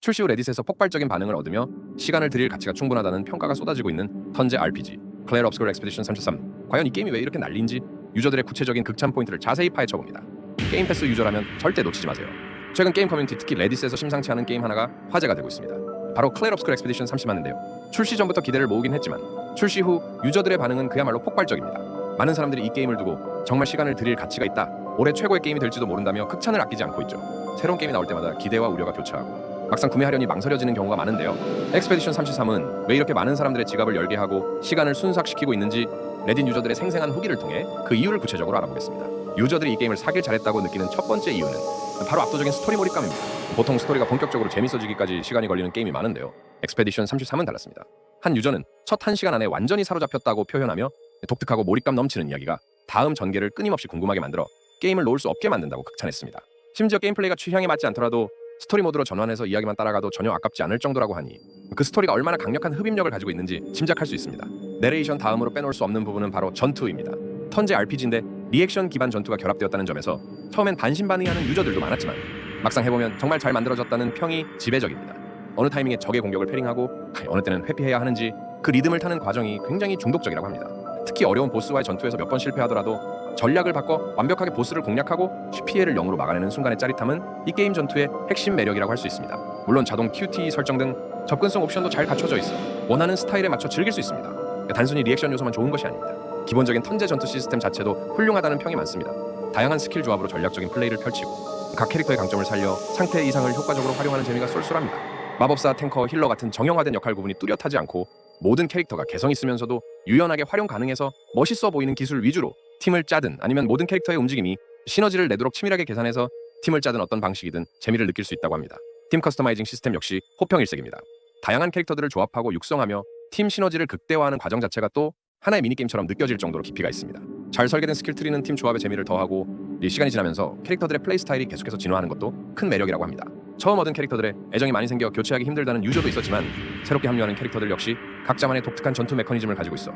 출시 후 레딧에서 폭발적인 반응을 얻으며 시간을 들일 가치가 충분하다는 평가가 쏟아지고 있는 턴제 RPG 클레어 업스쿨 엑스페디션 33 과연 이 게임이 왜 이렇게 난리인지 유저들의 구체적인 극찬 포인트를 자세히 파헤쳐봅니다. 게임 패스 유저라면 절대 놓치지 마세요. 최근 게임 커뮤니티 특히 레딧에서 심상치 않은 게임 하나가 화제가 되고 있습니다. 바로 클레어 업스쿨 엑스페디션 30만인데요. 출시 전부터 기대를 모으긴 했지만 출시 후 유저들의 반응은 그야말로 폭발적입니다. 많은 사람들이 이 게임을 두고 정말 시간을 들일 가치가 있다 올해 최고의 게임이 될지도 모른다며 극찬을 아끼지 않고 있죠. 새로운 게임이 나올 때마다 기대와 우려가 교차하고 막상 구매하려니 망설여지는 경우가 많은데요. 엑스페디션 33은 왜 이렇게 많은 사람들의 지갑을 열게 하고 시간을 순삭시키고 있는지 레딧 유저들의 생생한 후기를 통해 그 이유를 구체적으로 알아보겠습니다. 유저들이 이 게임을 사길 잘했다고 느끼는 첫 번째 이유는 바로 압도적인 스토리 몰입감입니다. 보통 스토리가 본격적으로 재밌어지기까지 시간이 걸리는 게임이 많은데요. 엑스페디션 33은 달랐습니다. 한 유저는 첫한 시간 안에 완전히 사로잡혔다고 표현하며 독특하고 몰입감 넘치는 이야기가 다음 전개를 끊임없이 궁금하게 만들어 게임을 놓을 수 없게 만든다고 극찬했습니다. 심지어 게임 플레이가 취향에 맞지 않더라도 스토리 모드로 전환해서 이야기만 따라가도 전혀 아깝지 않을 정도라고 하니 그 스토리가 얼마나 강력한 흡입력을 가지고 있는지 짐작할 수 있습니다. 내레이션 다음으로 빼놓을 수 없는 부분은 바로 전투입니다. 턴제 RPG인데 리액션 기반 전투가 결합되었다는 점에서 처음엔 반신반의하는 유저들도 많았지만 막상 해보면 정말 잘 만들어졌다는 평이 지배적입니다. 어느 타이밍에 적의 공격을 패링하고 어느 때는 회피해야 하는지 그 리듬을 타는 과정이 굉장히 중독적이라고 합니다. 특히 어려운 보스와의 전투에서 몇 번 실패하더라도 전략을 바꿔 완벽하게 보스를 공략하고 피해를 0으로 막아내는 순간의 짜릿함은 이 게임 전투의 핵심 매력이라고 할 수 있습니다. 물론 자동 QTE 설정 등 접근성 옵션도 잘 갖춰져 있어 원하는 스타일에 맞춰 즐길 수 있습니다. 단순히 리액션 요소만 좋은 것이 아닙니다. 기본적인 턴제 전투 시스템 자체도 훌륭하다는 평이 많습니다. 다양한 스킬 조합으로 전략적인 플레이를 펼치고 각 캐릭터의 강점을 살려 상태 이상을 효과적으로 활용하는 재미가 쏠쏠합니다. 마법사, 탱커, 힐러 같은 정형화된 역할 구분이 뚜렷하지 않고 모든 캐릭터가 개성 있으면서도 유연하게 활용 가능해서 멋있어 보이는 기술 위주로 팀을 짜든 아니면 모든 캐릭터의 움직임이 시너지를 내도록 치밀하게 계산해서 팀을 짜든 어떤 방식이든 재미를 느낄 수 있다고 합니다. 팀 커스터마이징 시스템 역시 호평일색입니다. 다양한 캐릭터들을 조합하고 육성하며 팀 시너지를 극대화하는 과정 자체가 또 하나의 미니게임처럼 느껴질 정도로 깊이가 있습니다. 잘 설계된 스킬 트리는 팀 조합의 재미를 더하고 이 시간이 지나면서 캐릭터들의 플레이 스타일이 계속해서 진화하는 것도 큰 매력이라고 합니다. 처음 얻은 캐릭터들의 애정이 많이 생겨 교체하기 힘들다는 유저도 있었지만 새롭게 합류하는 캐릭터들 역시 각자만의 독특한 전투 메커니즘을 가지고 있어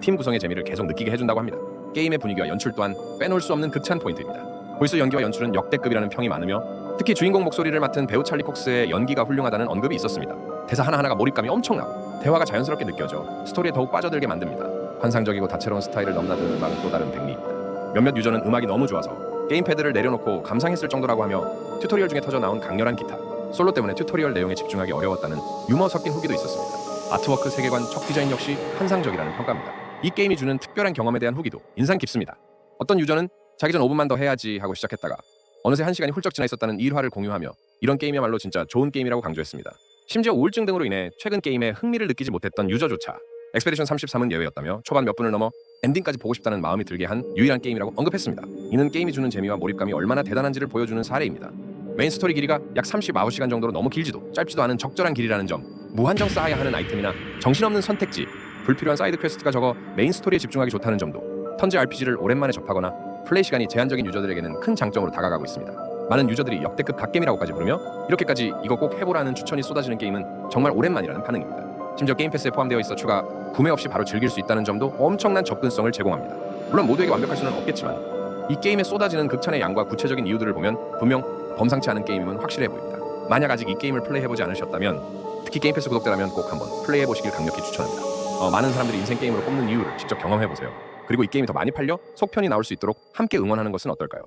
팀 구성의 재미를 계속 느끼게 해준다고 합니다. 게임의 분위기와 연출 또한 빼놓을 수 없는 극찬 포인트입니다. 보이스 연기와 연출은 역대급이라는 평이 많으며 특히 주인공 목소리를 맡은 배우 찰리 콕스의 연기가 훌륭하다는 언급이 있었습니다. 대사 하나하나가 몰입감이 엄청나고 대화가 자연스럽게 느껴져 스토리에 더욱 빠져들게 만듭니다. 환상적이고 다채로운 스타일을 넘나드는 음악은 또 다른 백미입니다. 몇몇 유저는 음악이 너무 좋아서 게임패드를 내려놓고 감상했을 정도라고 하며 튜토리얼 중에 터져 나온 강렬한 기타, 솔로 때문에 튜토리얼 내용에 집중하기 어려웠다는 유머 섞인 후기도 있었습니다. 아트워크 세계관 척 디자인 역시 환상적이라는 평가입니다. 이 게임이 주는 특별한 경험에 대한 후기도 인상 깊습니다. 어떤 유저는 자기 전 5분만 더 해야지 하고 시작했다가 어느새 1시간이 훌쩍 지나 있었다는 일화를 공유하며 이런 게임이야말로 진짜 좋은 게임이라고 강조했습니다. 심지어 우울증 등으로 인해 최근 게임에 흥미를 느끼지 못했던 유저조차 엑스페디션 33은 예외였다며 초반 몇 분을 넘어 엔딩까지 보고 싶다는 마음이 들게 한 유일한 게임이라고 언급했습니다. 이는 게임이 주는 재미와 몰입감이 얼마나 대단한지를 보여주는 사례입니다. 메인 스토리 길이가 약 39시간 정도로 너무 길지도 짧지도 않은 적절한 길이라는 점, 무한정 쌓아야 하는 아이템이나 정신없는 선택지, 불필요한 사이드 퀘스트가 적어 메인 스토리에 집중하기 좋다는 점도 턴제 RPG를 오랜만에 접하거나 플레이 시간이 제한적인 유저들에게는 큰 장점으로 다가가고 있습니다. 많은 유저들이 역대급 갓겜이라고까지 부르며 이렇게까지 이거 꼭 해보라는 추천이 쏟아지는 게임은 정말 오랜만이라는 반응입니다. 심지어 게임 패스에 포함되어 있어 추가 구매 없이 바로 즐길 수 있다는 점도 엄청난 접근성을 제공합니다. 물론 모두에게 완벽할 수는 없겠지만 이 게임에 쏟아지는 극찬의 양과 구체적인 이유들을 보면 분명 범상치 않은 게임임은 확실해 보입니다. 만약 아직 이 게임을 플레이해보지 않으셨다면 특히 게임 패스 구독자라면 꼭 한번 플레이해 보시길 강력히 추천합니다. 어, 많은 사람들이 인생 게임으로 꼽는 이유를 직접 경험해 보세요. 그리고 이 게임이 더 많이 팔려 속편이 나올 수 있도록 함께 응원하는 것은 어떨까요?